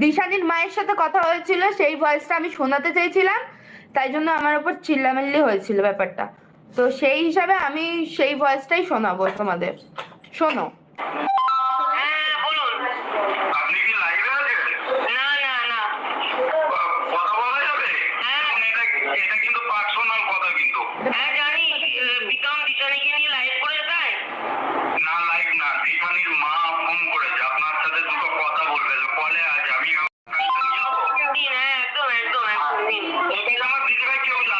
দিশানির মায়ের সাথে কথা হয়েছিল, সেই ভয়েসটা আমি শোনাতে চাইছিলাম তাই জন্য আমার উপর চিল্লামিল্লি হয়েছিল ব্যাপারটা। তো সেই হিসাবে আমি সেই ভয়েসটাই শোনাবো তোমাদের। শোনো। ইসলামের দিদিভাই কেউ জানে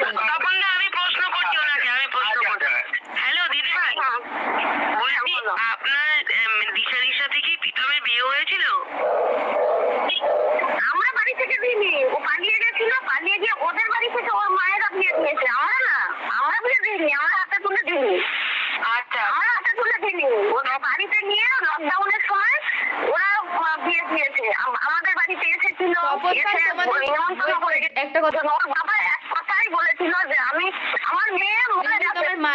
Yeah.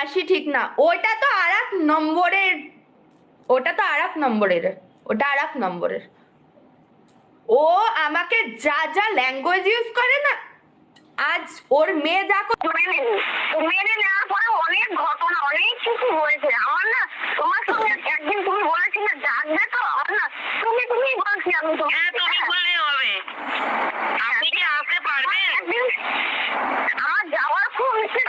রাশি ঠিক না। ওটা তো আর এক নম্বরের ওটা তো আর এক নম্বরের ওটা আর এক নম্বরের। ও আমাকে যা যা ল্যাঙ্গুয়েজ ইউজ করে না আজ ওর মেয়ে যা না পরে অনেক ঘটনা অনেক কিছু আমার না তোমার সঙ্গে একদিন তুমি বলেছিলে জানবে তো আমার না। তুমি তুমি বলছি আমি তো হ্যাঁ তুমি হ্যাঁ। বললে হবে। আপনি কি আসতে পারবেন? আমার যাওয়ার খুব ইচ্ছে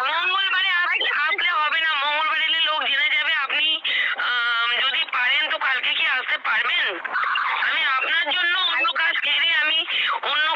পারবেন? আমি আপনার জন্য অন্য কাজ ছেড়ে আমি অন্য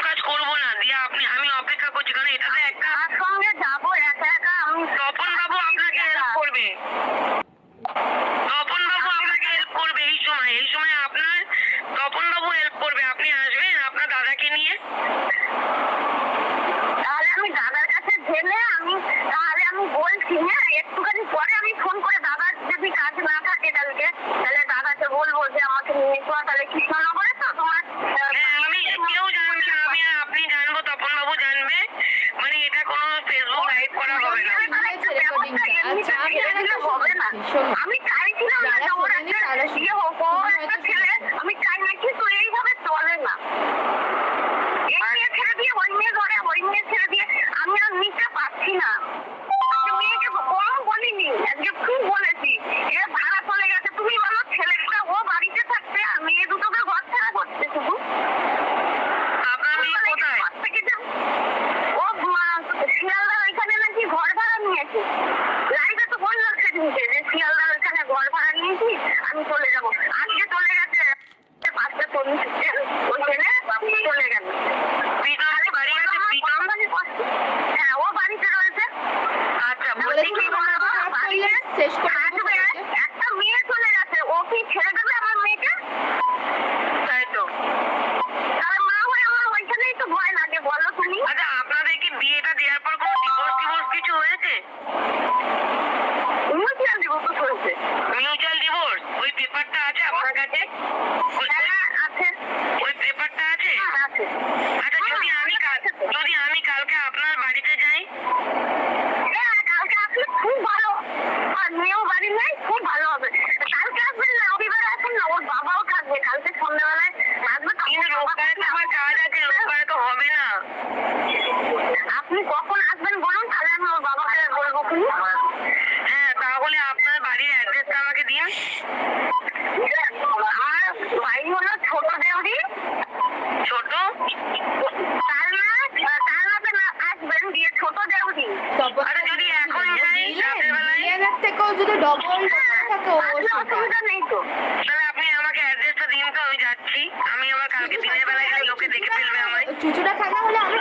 চুচুড়া খাওয়া হলে আমি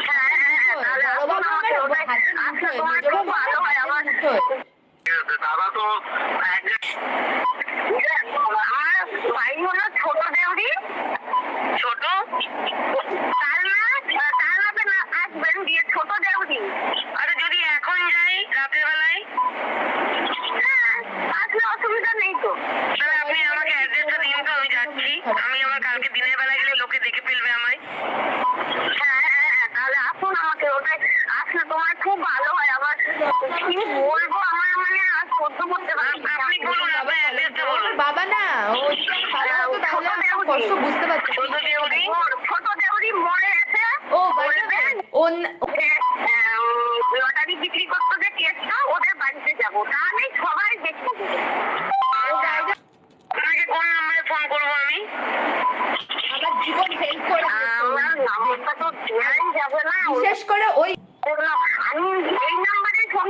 দাদা তো বলবে আচ্ছা তোমার খুব ভালো হয় আমার। কি বলব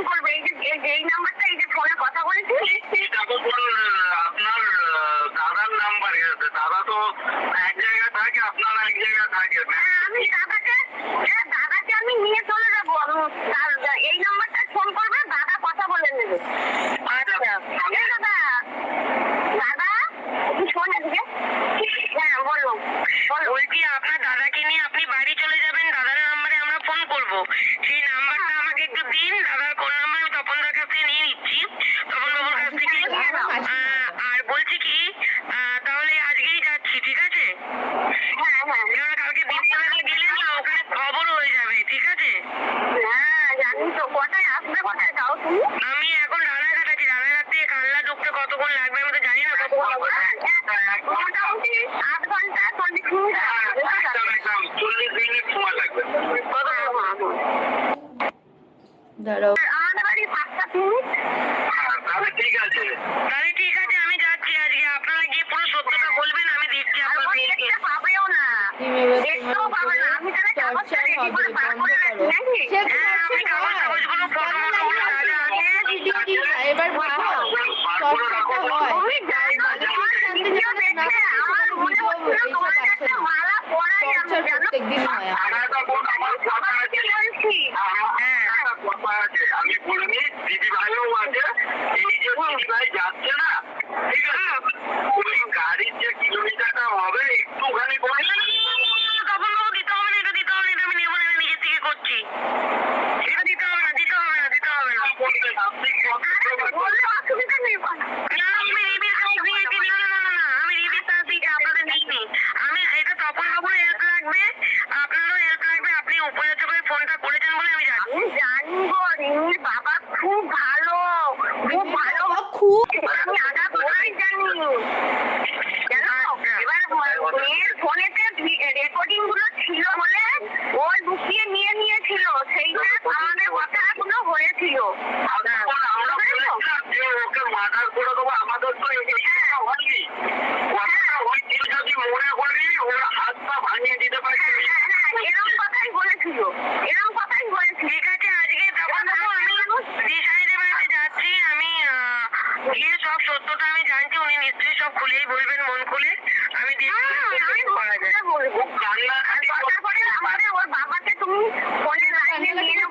করবে এই যে এই নাম্বার তাহলে ঠিক আছে আমি যাচ্ছি আজকে। আপনারা গিয়ে পুরো সত্যটা বলবেন আমি দিচ্ছি আপনার মেয়েকে। পাবেও না। দেখতেও পাবে না। আমি তাহলে কাগজটা রেডি করে বার করে রাখি নাকি? হ্যাঁ আমি কাগজ কাগজগুলো ফটো ফটোগুলো যা যা আছে এবার ভাবো সবটা হয়। বাবাকে তুমি ফোনে লাইনে নিয়ে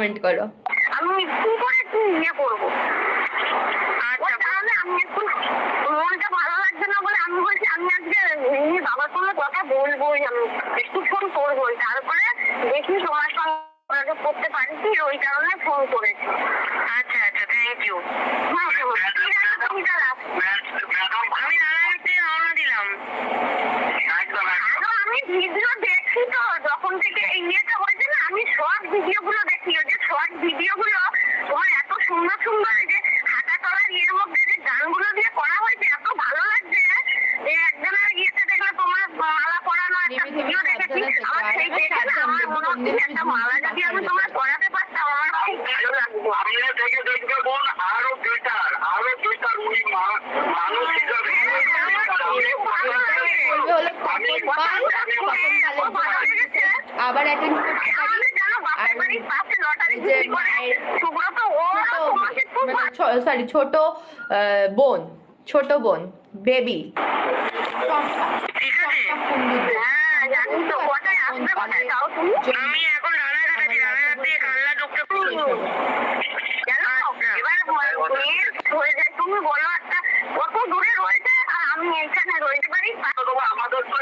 কমেন্ট করো। আমি কি করে ইয়ে করব? আমি মনটা ভালো লাগছে না বলে আমি বলছি আমি আজকে বাবার সঙ্গে কথা বলবোই আমি একটু ফোন করবোই। তারপরে দেখি তোমার সঙ্গে যোগাযোগ করতে পারি ওই কারণে ফোন করেছি। আচ্ছা আচ্ছা থ্যাংক ইউ হ্যাঁ ঠিক আছে তুমি তাহলে আসো। ম্যাডাম আমি নারায়ণ থেকে রওনা দিলাম একদম আরও আমি ভিডিও দেখছি তো যখন থেকে এই ইয়েটা হয়েছে না আমি শর্ট ভিডিও গুলো দেখি ওই যে শর্ট ভিডিও গুলো তোমার এত সুন্দর সুন্দর এই যে হাঁটা চলার ইয়ের মধ্যে যে গানগুলো দিয়ে করা হয়েছে এত ভালো লাগছে যে একজনের ইয়েতে দেখলে তোমার মালা পরানো একটা রিমি, ভিডিও তুমি দেখেছি সাবধানে থেকো। আমার সেই আরেকটা দেখে না সাবধানে আমার থেকো, মনে হচ্ছে বন্ধু, একটা তুমি মালা যদি আমি তোমার পরাতে পারতাম আমার খুব ভালো লাগতো সামনে থেকে দেখবে বোন আরও বেটার আরও বেটার উনি মা- মানুষ হিসাবে বলবে হলো কখন পাই তখন তাহলে আবার অ্যাটেন্ড করতে পারি আমাদের জানো বাপের বাড়ির পাশে লটারি যে বিক্রি করে মায়ের সুব্রত ও তোমাকে খুব মানে সরি ছোট বোন ছোট বোন বেবি হ্যাঁ আমি এখন রানাঘাট আছি রানাঘাট কাল্লা হয়ে যায় তুমি বলো একটা কত দূরে রয়েছে? আর আমি রইতে পারি? আমাদের তো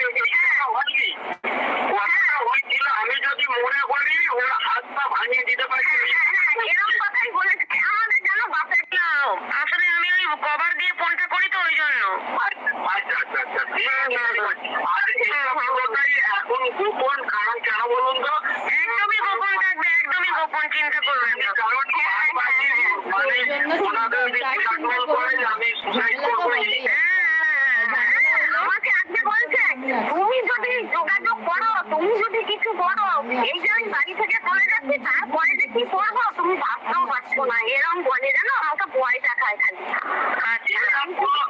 হয়েছিল আমি যদি মনে করি ওরা হাত পা ভাঙিয়ে দিতে পারি হ্যাঁ, হ্যাঁ, এরকম কথাই বলেছে আমাদের জানো বাপের নাও আসলে আমি ওই কভার দিয়ে ফোনটা করি তো ওই জন্য। আচ্ছা আচ্ছা আচ্ছা ঠিক আছে। আর এইসব কথাই এখন গোপন কারণ কেন বলুন তো? একদমই গোপন থাকবে একদমই গোপন চিন্তা করবেন না। কারণ মানে ওনাদের যদি কন্ট্রোল করে যে আমি সুসাইড করব। আমাকে আজকে বলছে তুমি যদি যোগাযোগ করো তুমি যদি কিছু করো এই যে আমি বাড়ি থেকে চলে যাচ্ছি তারপরে যে কি করব। তুমি ভাবতেও পারছ না। এরকম বলে জানো? আমাকে ভয় দেখায় খালি আচ্ছা এরকম কোনো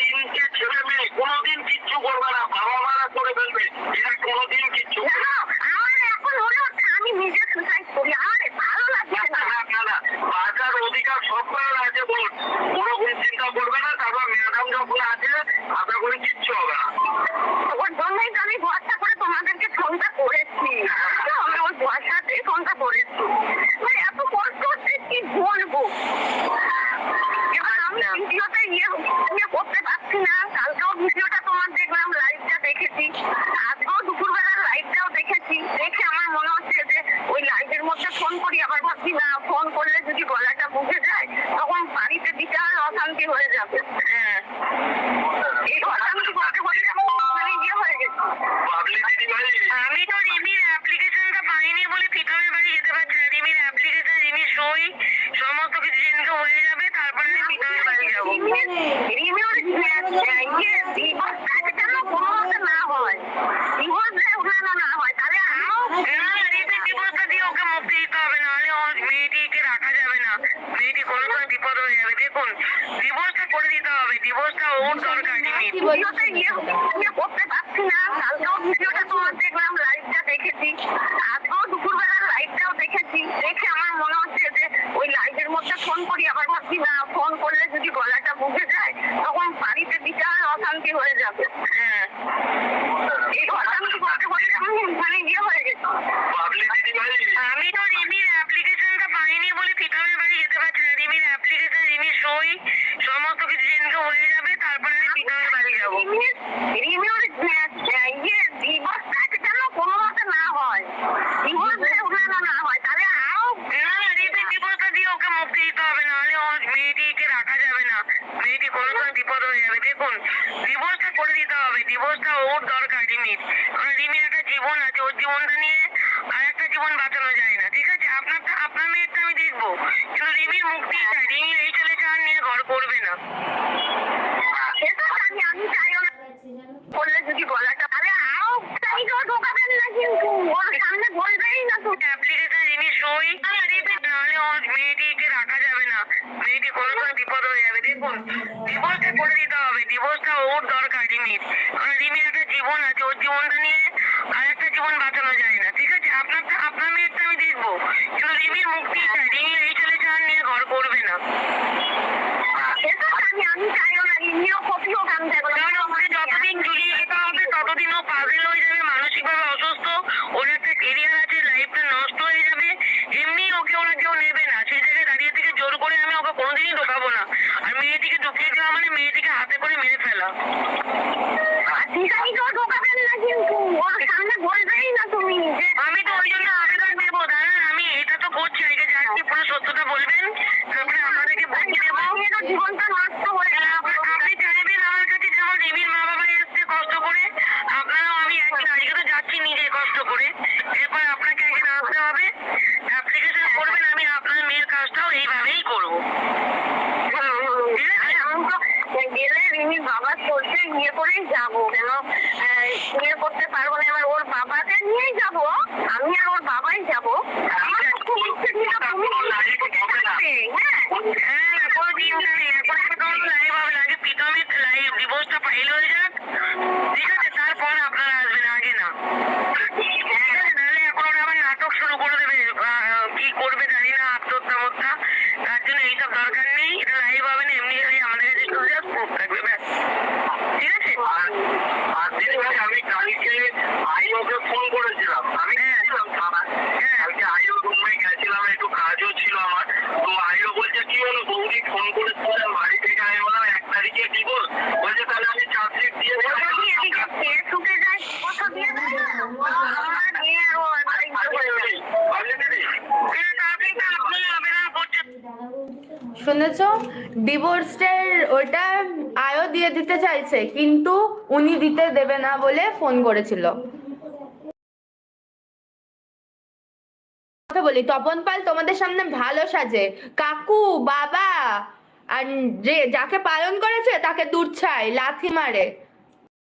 এই তিনটে ছেলে মেয়ে কোনোদিন কিচ্ছু করবে না বাবা মারা করে ফেলবে এরা কোনোদিন কিচ্ছু করবে জানো আমার এখন মনে হচ্ছে আমি নিজে সুসাইড করি আমার ভালো লাগছে না না না না না বাঁচার অধিকার সবার আছে বল কোনোদিন চিন্তা করবে না তারপর ম্যাডাম যখন আছে আশা করি কিচ্ছু হবে না ওর জন্যই তো আমি ভরসা করে তোমাদেরকে ফোনটা করেছি আমি ওই ভরসাতেই ফোনটা করেছি মানে এত কষ্ট হচ্ছে কি বলব এবার আমি ভিডিওতে ইয়ে ইয়ে করতে পারছি না কালকেও ভিডিওটা তোমার দেখলাম লাইভটা দেখেছি আজকেও দুপুরবেলার লাইভটাও দেখেছি দেখে আমার মনে হচ্ছে যে ওই লাইভের মধ্যে ফোন করি আবার ভাবছি না ফোন করলে যদি গলাটা বুঝে যায় তখন বাড়িতে বিশাল অশান্তি হয়ে যাবে হ্যাঁ এই অশান্তি করতে করতে আমি মানে ইয়ে হয়ে গেছি বাবলি দিদি ভাই আমি তো রিমির অ্যাপ্লিকেশনটা পাইনি বলে ফিতরের বাড়ি যেতে পারছি না রিমির অ্যাপ্লিকেশন রিমির সই সমস্ত কিছু যেদিনকে হয়ে যাবে তারপরে আমি ফিতরের বাড়ি যাব রিমিউর ইয়ে ডিভোর্স কাজে যেন কোনো মতে না হয় ডিভোর্স যে উঠানো না হয় তাহলে আরও না রিমির ডিভোর্সটা দিয়ে ওকে মুক্তি দিতে হবে নাহলে ও মেয়েটিকে রাখা যাবে না মেয়েটি কোনো সময় বিপদ হয়ে যাবে দেখুন ডিভোর্সটা করে দিতে হবে ডিভোর্সটা ওর দরকার রিমির কি বলছো ভিডিওতে ইয়ে ইয়ে করতে পারছি না কালকেও ভিডিওটা তোমার দেখলাম লাইভটা দেখেছি আজকেও দুপুরবেলার লাইভটাও দেখেছি দেখে আমার মনে হচ্ছে যে ওই লাইভের মধ্যে ফোন করি আবার ভাবছি না ফোন করলে যদি গলাটা বুঝে যায় তখন বাড়িতে বিশাল অশান্তি হয়ে যাবে হ্যাঁ এই অশান্তি করতে করতে আমি মানে ইয়ে হয়ে গেছি বাবলি দিদি ভাই আমি তো রিমির অ্যাপ্লিকেশনটা পাইনি বলে ফিতরের বাড়ি যেতে পারছি না। রিমির অ্যাপ্লিকেশন রিমির সই, সমস্ত কিছু জেনকে হয়ে যাবে তারপরে আমি ফিতরের বাড়ি যাব রিমিউর রিমিউর ইয়ে ডিভোর্স কাজে যেন কোনো মতে না হয় ডিভোর্স যে উঠানো না হয় তাহলে আরও না না রিমির ডিভোর্সটা দিয়ে ওকে মুক্তি দিতে হবে নাহলে ও মেয়েটিকে রাখা যাবে না মেয়েটি কোনো সময় বিপদ হয়ে যাবে দেখুন ডিভোর্সটা করে দিতে হবে ডিভোর্সটা ওর দরকার রিমির কারণ রিমির একটা জীবন আছে ওর জীবনটা নিয়ে আর একটা জীবন বাঁচানো যায় না ঠিক আছে আপনারটা আপনার মেয়েরটা আমি দেখব কিন্তু মুক্তি চাই রিমির এই ছেলে চার নিয়ে ঘর করবে না। আমি চাইও না। করলে যদি গলাটা তাহলে আরও চাইলেও ঢোকাবেন না কিন্তু। ওর সামনে বলবেই না তো। অ্যাপ্লিকেশন রিমির সই। নাহলে ও মেয়েটিকে রাখা যাবে না। মেয়েটি কোনো সময় বিপদ হয়ে যাবে। দেখুন ডিভোর্সটা করে দিতে হবে। ডিভোর্সটা ওর দরকার রিমির। কারণ রিমির একটা জীবন আছে। ওর জীবনটা নিয়ে ব্যবহার করবি না। যতদিন জড়িয়ে রাখা হবে ততদিন ও পাগল হয়ে যাবে মানসিক ভাবে অসুস্থ। ওর একটা কেরিয়ার আছে লাইফটা নষ্ট হয়ে যাবে। এমনি ওকে ওরা কেউ নেবে না। সেই জায়গায় দাঁড়িয়ে থেকে জোর করে আমি ওকে কোনোদিনই ঢোকাবো না। আর মেয়েটিকে ঢুকিয়ে দেওয়া মানে মেয়েটিকে হাতে করে মেরে ফেলা। ডিভোর্সটা ফাইল হয়ে যাক। ঠিক আছে তারপর আপনারা আসবেন। শুনেছো? ডিভোর্সের ওটা আয়ও দিয়ে দিতে চাইছে, কিন্তু উনি দিতে দেবে না বলে ফোন করেছিল। কথা বলি, তপন পাল তোমাদের সামনে ভালো সাজে। কাকু, বাবা, আর যে যাকে পালন করেছে তাকে দূর ছাই, লাথি মারে।